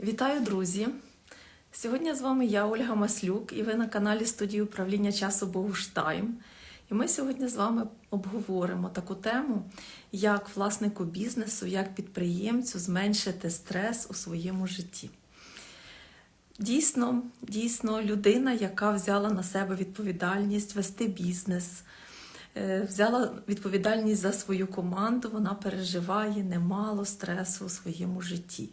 Вітаю, друзі! Сьогодні з вами я, Ольга Маслюк, і ви на каналі студії управління часу Богуштайм. І ми сьогодні з вами обговоримо таку тему, як власнику бізнесу, як підприємцю зменшити стрес у своєму житті. Дійсно, дійсно, людина, яка взяла на себе відповідальність вести бізнес, е, взяла відповідальність за свою команду, вона переживає немало стресу у своєму житті.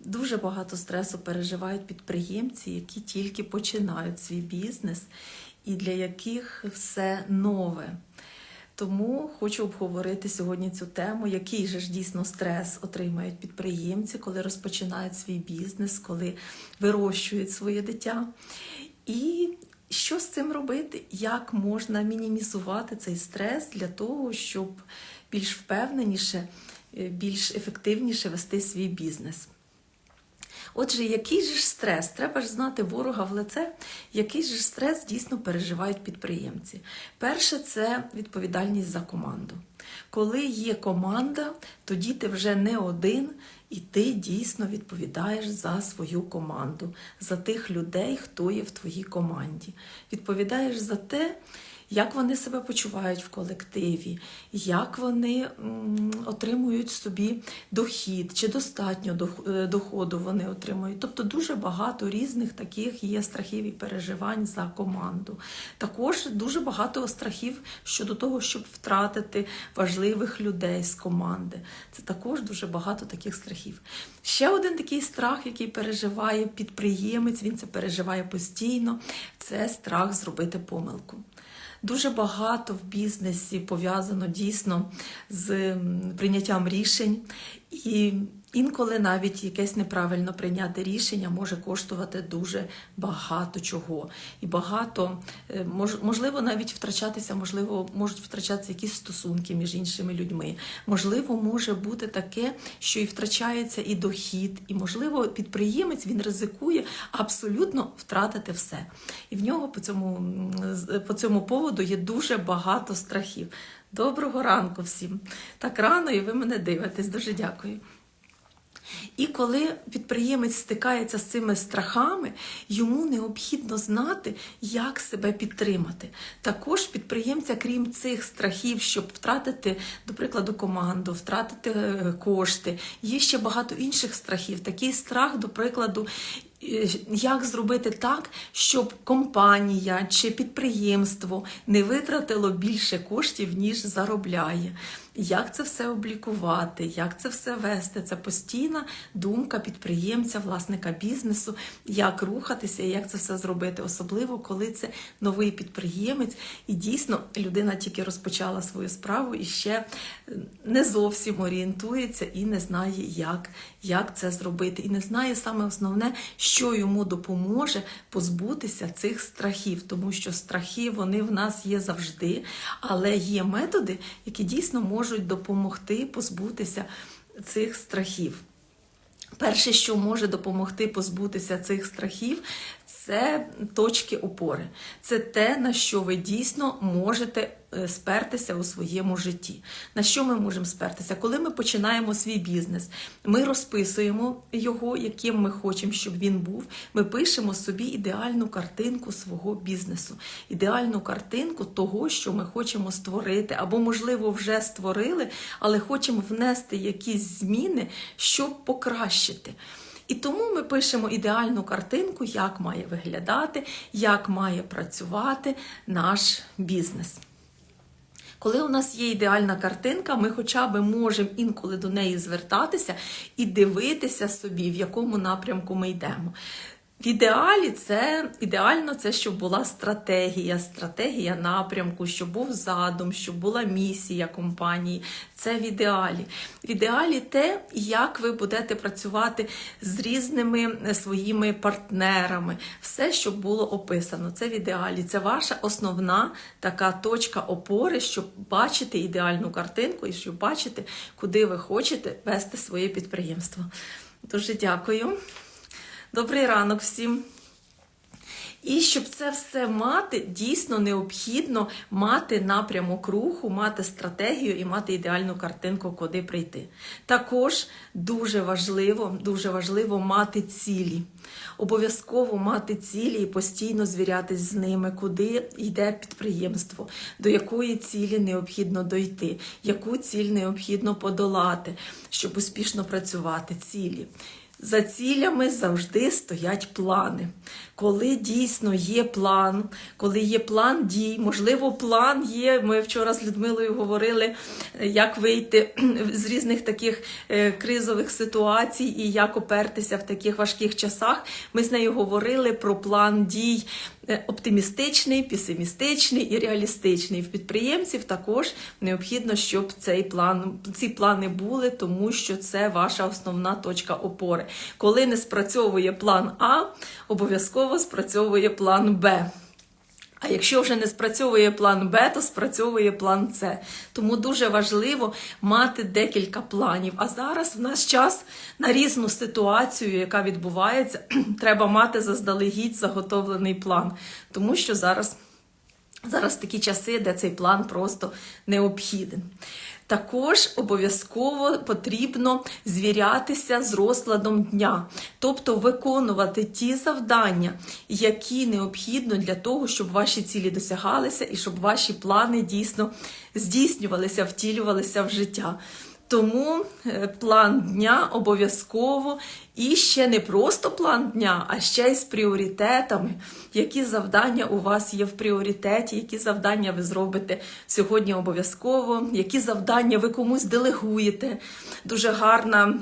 Дуже багато стресу переживають підприємці, які тільки починають свій бізнес і для яких все нове. Тому хочу обговорити сьогодні цю тему, який же ж дійсно стрес отримають підприємці, коли розпочинають свій бізнес, коли вирощують своє дитя. І що з цим робити? Як можна мінімізувати цей стрес для того, щоб більш впевненіше, е, більш ефективніше вести свій бізнес? Отже, який же ж стрес? Треба ж знати ворога в лице, який же ж стрес дійсно переживають підприємці. Перше, це відповідальність за команду. Коли є команда, тоді ти вже не один, і ти дійсно відповідаєш за свою команду, за тих людей, хто є в твоїй команді. Відповідаєш за те, як вони себе почувають в колективі, як вони отримують собі дохід, чи достатньо е, доходу вони отримують. Тобто дуже багато різних таких є страхів і переживань за команду. Також дуже багато страхів щодо того, щоб втратити важливих людей з команди. Це також дуже багато таких страхів. Ще один такий страх, який переживає підприємець, він це переживає постійно, це страх зробити помилку. Дуже багато в бізнесі пов'язано дійсно з прийняттям рішень, і інколи навіть якесь неправильно прийняте рішення може коштувати дуже багато чого. І багато е, можливо навіть втрачатися, можливо, можуть втрачатися якісь стосунки між іншими людьми. Можливо, може бути таке, що і втрачається і дохід, і можливо, підприємець він ризикує абсолютно втратити все. І в нього по цьому, по цьому поводу є дуже багато страхів. Доброго ранку всім! Так рано, і ви мене дивитесь. Дуже дякую. І коли підприємець стикається з цими страхами, йому необхідно знати, як себе підтримати. Також підприємця, крім цих страхів, щоб втратити, до прикладу, команду, втратити е, кошти, є ще багато інших страхів. Такий страх, до прикладу, е, як зробити так, щоб компанія чи підприємство не витратило більше коштів, ніж заробляє. Як це все облікувати, як це все вести? Це постійна думка підприємця, власника бізнесу, як рухатися і як це все зробити, особливо коли це новий підприємець, і дійсно людина тільки розпочала свою справу і ще е, не зовсім орієнтується і не знає, як, як це зробити, і не знає саме основне, що йому допоможе позбутися цих страхів, тому що страхи вони в нас є завжди, але є методи, які дійсно можуть допомогти позбутися цих страхів. Перше, що може допомогти позбутися цих страхів, це точки опори. Це те, на що ви дійсно можете е, спертися у своєму житті. На що ми можемо спертися? Коли ми починаємо свій бізнес, ми розписуємо його, яким ми хочемо, щоб він був. Ми пишемо собі ідеальну картинку свого бізнесу, ідеальну картинку того, що ми хочемо створити, або, можливо, вже створили, але хочемо внести якісь зміни, щоб покращити. І тому ми пишемо ідеальну картинку, як має виглядати, як має працювати наш бізнес. Коли у нас є ідеальна картинка, ми хоча б можемо інколи до неї звертатися і дивитися собі, в якому напрямку ми йдемо. В ідеалі це ідеально це, щоб була стратегія, стратегія напрямку, щоб був задум, щоб була місія компанії. Це в ідеалі. В ідеалі те, як ви будете працювати з різними е, своїми партнерами, все, що було описано. Це в ідеалі. Це ваша основна така точка опори, щоб бачити ідеальну картинку і щоб бачити, куди ви хочете вести своє підприємство. Дуже дякую. Добрий ранок всім. І щоб це все мати, дійсно необхідно мати напрямок руху, мати стратегію і мати ідеальну картинку, куди прийти. Також дуже важливо, дуже важливо мати цілі. Обов'язково мати цілі і постійно звірятись з ними, куди йде підприємство, до якої цілі необхідно дойти, яку ціль необхідно подолати, щоб успішно працювати. Цілі. За цілями завжди стоять плани. Коли дійсно є план, коли є план дій, можливо, план є. Ми вчора з Людмилою говорили, як вийти з різних таких е, кризових ситуацій і як опертися в таких важких часах. Ми з нею говорили про план дій оптимістичний, песимістичний і реалістичний. В підприємців також необхідно, щоб цей план, ці плани були, тому що це ваша основна точка опори. Коли не спрацьовує план А, обов'язково спрацьовує план Б. А якщо вже не спрацьовує план Б, то спрацьовує план С. Тому дуже важливо мати декілька планів. А зараз в наш час на різну ситуацію, яка відбувається, треба мати заздалегідь заготовлений план, тому що зараз. Зараз такі часи, де цей план просто необхіден. Також обов'язково потрібно звірятися з розкладом дня, тобто виконувати ті завдання, які необхідно для того, щоб ваші цілі досягалися і щоб ваші плани дійсно здійснювалися, втілювалися в життя. Тому е, план дня обов'язково і ще не просто план дня, а ще й з пріоритетами, які завдання у вас є в пріоритеті, які завдання ви зробите сьогодні обов'язково, які завдання ви комусь делегуєте. Дуже гарна.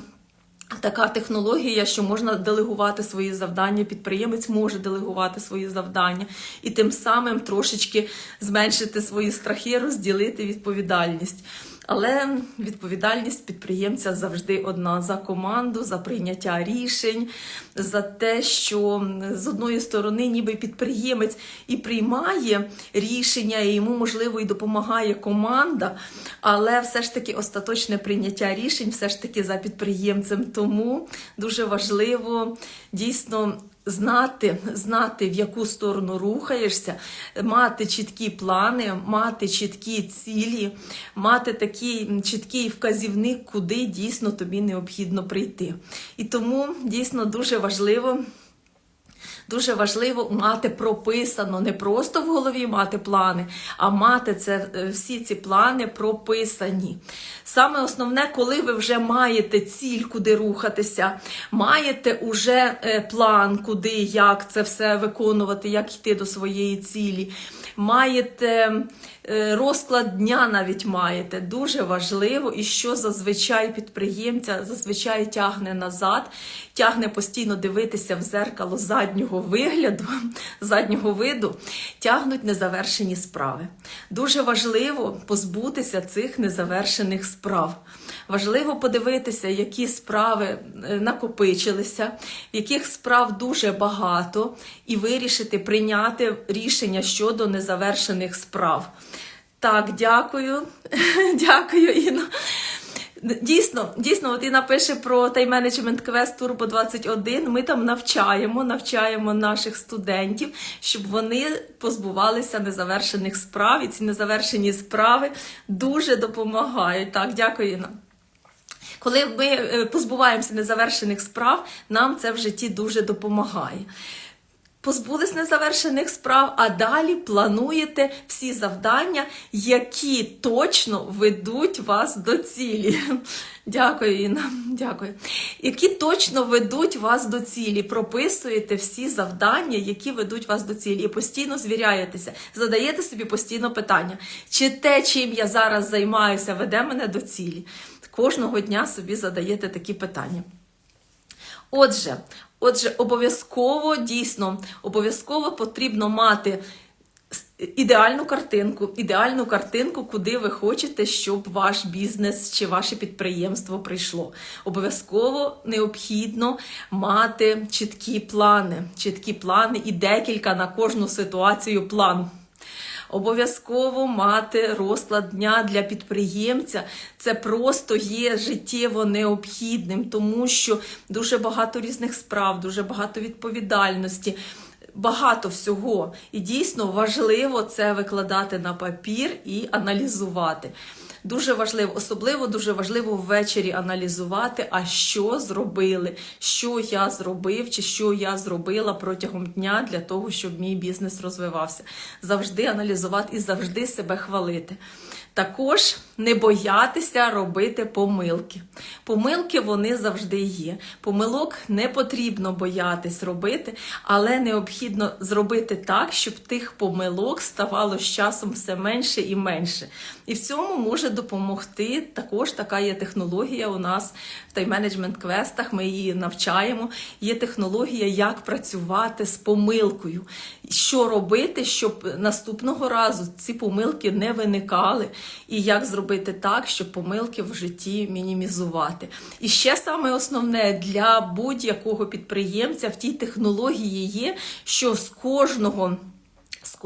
Така технологія, що можна делегувати свої завдання, підприємець може делегувати свої завдання і тим самим трошечки зменшити свої страхи, розділити відповідальність. Але відповідальність підприємця завжди одна за команду, за прийняття рішень, за те, що з одної сторони, ніби підприємець і приймає рішення, і йому можливо і допомагає команда, але все ж таки остаточне прийняття рішень, все ж таки за підприємцем. Тому дуже важливо дійсно знати, знати, в яку сторону рухаєшся, мати чіткі плани, мати чіткі цілі, мати такий чіткий вказівник, куди дійсно тобі необхідно прийти. І тому дійсно дуже важливо. Дуже важливо мати прописано, не просто в голові мати плани, а мати це е, всі ці плани прописані. Саме основне, коли ви вже маєте ціль, куди рухатися, маєте уже е, план, куди, як це все виконувати, як йти до своєї цілі, маєте розклад дня навіть маєте. Дуже важливо, і що зазвичай підприємця зазвичай тягне назад, тягне постійно дивитися в зеркало заднього вигляду, заднього виду, тягнуть незавершені справи. Дуже важливо позбутися цих незавершених справ. Важливо подивитися, які справи е, накопичилися, яких справ дуже багато, і вирішити прийняти рішення щодо незавершених справ. Так, дякую. Дякую, Інна. Дійсно, дійсно, от і напише про тайм-менеджмент квест Turbo 21. Ми там навчаємо, навчаємо наших студентів, щоб вони позбувалися незавершених справ. І ці незавершені справи дуже допомагають. Так, дякую, Інна. Коли ми е, позбуваємося незавершених справ, нам це в житті дуже допомагає. Позбулись незавершених справ, а далі плануєте всі завдання, які точно ведуть вас до цілі. Дякую, Інна. Дякую. Які точно ведуть вас до цілі. Прописуєте всі завдання, які ведуть вас до цілі, і постійно звіряєтеся, задаєте собі постійно питання, чи те, чим я зараз займаюся, веде мене до цілі. Кожного дня собі задаєте такі питання. Отже, отже, обов'язково дійсно обов'язково потрібно мати ідеальну картинку, ідеальну картинку, куди ви хочете, щоб ваш бізнес чи ваше підприємство прийшло. Обов'язково необхідно мати чіткі плани, чіткі плани і декілька на кожну ситуацію план. Обов'язково мати розклад дня для підприємця. Це просто є життєво необхідним, тому що дуже багато різних справ, дуже багато відповідальності. багато всього. І дійсно важливо це викладати на папір і аналізувати. Дуже важливо, особливо дуже важливо ввечері аналізувати, а що зробили, що я зробив, чи що я зробила протягом дня для того, щоб мій бізнес розвивався. Завжди аналізувати і завжди себе хвалити. Також не боятися робити помилки. Помилки вони завжди є. Помилок не потрібно боятись робити, але необхідно зробити так, щоб тих помилок ставало з часом все менше і менше. І в цьому може допомогти також така є технологія у нас в тайм-менеджмент квестах. Ми її навчаємо. Є технологія, як працювати з помилкою, що робити, щоб наступного разу ці помилки не виникали, і як зробити так, щоб помилки в житті мінімізувати. І ще саме основне для будь-якого підприємця в тій технології є, що з кожного.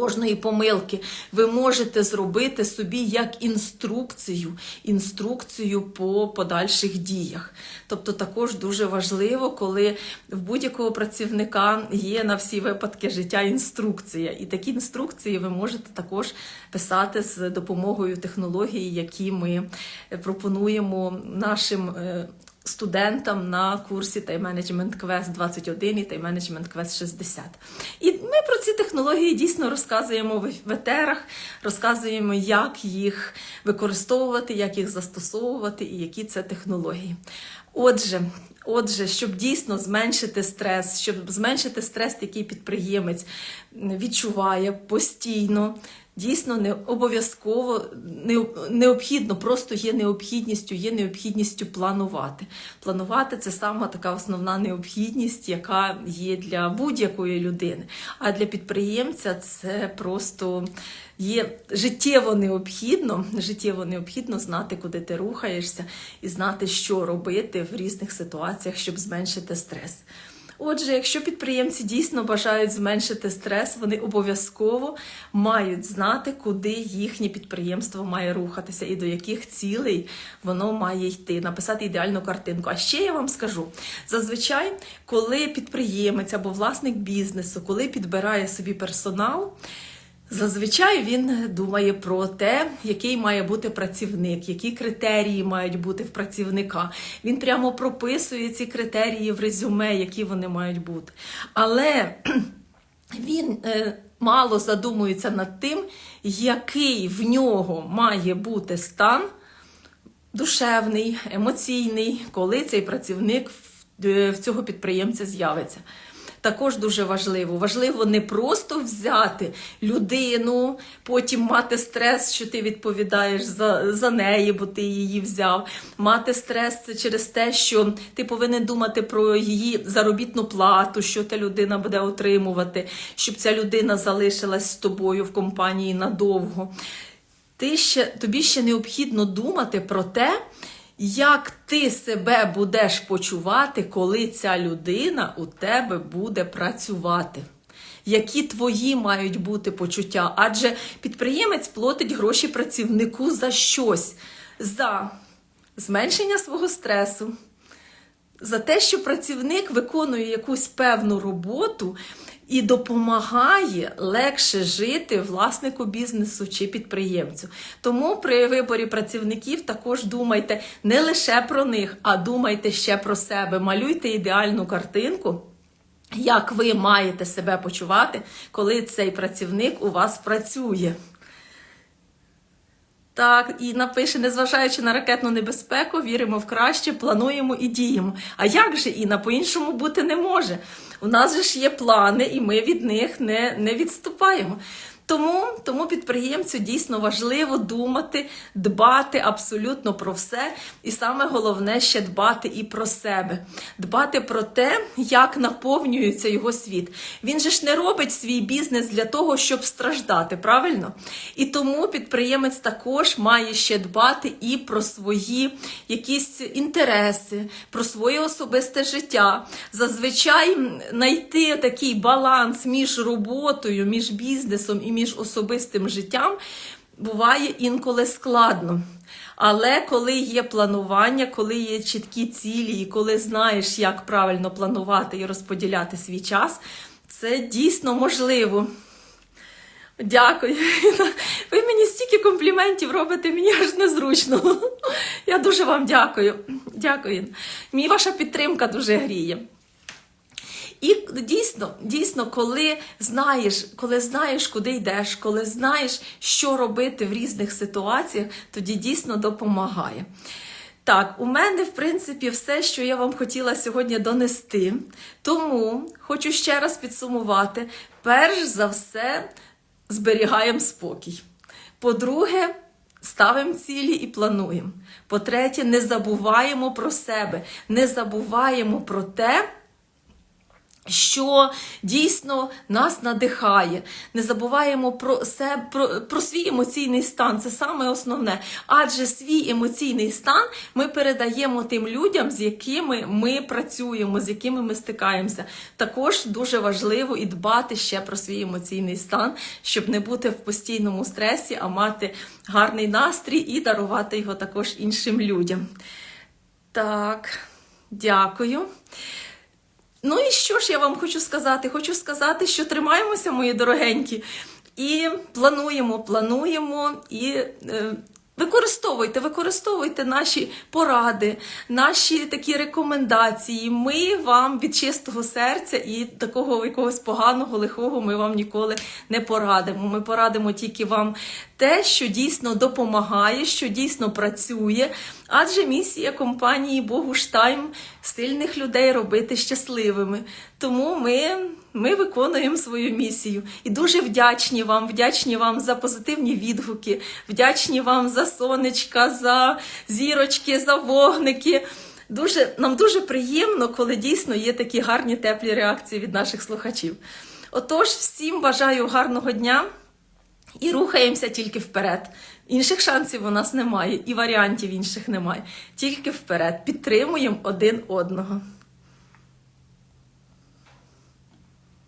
Кожної помилки ви можете зробити собі як інструкцію, інструкцію по подальших діях. Тобто також дуже важливо, коли в будь-якого працівника є на всі випадки життя інструкція. І такі інструкції ви можете також писати з допомогою технологій, які ми пропонуємо нашим. Студентам на курсі Time Management Quest 21 і Time Management Quest 60. І ми про ці технології дійсно розказуємо в етерах, розказуємо, як їх використовувати, як їх застосовувати і які це технології. Отже, отже, щоб дійсно зменшити стрес, щоб зменшити стрес, який підприємець відчуває постійно. Дійсно, не обов'язково не, необхідно, просто є необхідністю, є необхідністю планувати. Планувати це сама така основна необхідність, яка є для будь-якої людини. А для підприємця це просто є життєво необхідно, життєво необхідно знати, куди ти рухаєшся, і знати, що робити в різних ситуаціях, щоб зменшити стрес. Отже, якщо підприємці дійсно бажають зменшити стрес, вони обов'язково мають знати, куди їхнє підприємство має рухатися і до яких цілей воно має йти, написати ідеальну картинку. А ще я вам скажу: зазвичай, коли підприємець або власник бізнесу, коли підбирає собі персонал. Зазвичай він думає про те, який має бути працівник, які критерії мають бути в працівника. Він прямо прописує ці критерії в резюме, які вони мають бути. Але він е, мало задумується над тим, який в нього має бути стан душевний, емоційний, коли цей працівник в, е, в цього підприємця з'явиться. Також дуже важливо. Важливо не просто взяти людину, потім мати стрес, що ти відповідаєш за, за неї, бо ти її взяв. Мати стрес через те, що ти повинен думати про її заробітну плату, що та людина буде отримувати, щоб ця людина залишилась з тобою в компанії надовго. Ти ще, Тобі ще необхідно думати про те, як ти себе будеш почувати, коли ця людина у тебе буде працювати? Які твої мають бути почуття? Адже підприємець платить гроші працівнику за щось, за зменшення свого стресу, за те, що працівник виконує якусь певну роботу і допомагає легше жити власнику бізнесу чи підприємцю. Тому при виборі працівників також думайте не лише про них, а думайте ще про себе. Малюйте ідеальну картинку. Як ви маєте себе почувати, коли цей працівник у вас працює? Так, і напише, незважаючи на ракетну небезпеку, віримо в краще, плануємо і діємо. А як же Інна, по-іншому бути не може? У нас же ж є плани, і ми від них не, не відступаємо. Тому, тому підприємцю дійсно важливо думати, дбати абсолютно про все. І саме головне ще дбати і про себе, дбати про те, як наповнюється його світ. Він же ж не робить свій бізнес для того, щоб страждати, правильно? І тому підприємець також має ще дбати і про свої якісь інтереси, про своє особисте життя. Зазвичай знайти такий баланс між роботою, між бізнесом і між особистим життям буває інколи складно. Але коли є планування, коли є чіткі цілі, і коли знаєш, як правильно планувати і розподіляти свій час, Це дійсно можливо. Дякую. Ви мені стільки компліментів робите, мені аж незручно. Я дуже вам дякую. Дякую. Мені ваша підтримка дуже гріє. І дійсно, дійсно, коли знаєш, коли знаєш, куди йдеш, коли знаєш, що робити в різних ситуаціях, тоді дійсно допомагає. Так, у мене, в принципі, все, що я вам хотіла сьогодні донести. Тому хочу ще раз підсумувати: перш за все, зберігаємо спокій. По-друге, ставимо цілі і плануємо. По-третє, не забуваємо про себе, не забуваємо про те що дійсно нас надихає. Не забуваємо про себе, про, про свій емоційний стан. Це саме основне. Адже свій емоційний стан ми передаємо тим людям, з якими ми працюємо, з якими ми стикаємося. Також дуже важливо і дбати ще про свій емоційний стан, щоб не бути в постійному стресі, а мати гарний настрій і дарувати його також іншим людям. Так, дякую. Ну і що ж я вам хочу сказати? Хочу сказати, що тримаємося, мої дорогенькі, і плануємо, плануємо і. Е, Використовуйте, використовуйте наші поради, наші такі рекомендації. Ми вам від чистого серця і такого якогось поганого, лихого ми вам ніколи не порадимо. Ми порадимо тільки вам те, що дійсно допомагає, що дійсно працює. Адже місія компанії Богуштайм сильних людей робити щасливими. Тому ми. Ми виконуємо свою місію і дуже вдячні вам, вдячні вам за позитивні відгуки, вдячні вам за сонечка, за зірочки, за вогники. Дуже, нам дуже приємно, коли дійсно є такі гарні теплі реакції від наших слухачів. Отож, всім бажаю гарного дня і рухаємося тільки вперед. Інших шансів у нас немає, і варіантів інших немає. Тільки вперед. Підтримуємо один одного.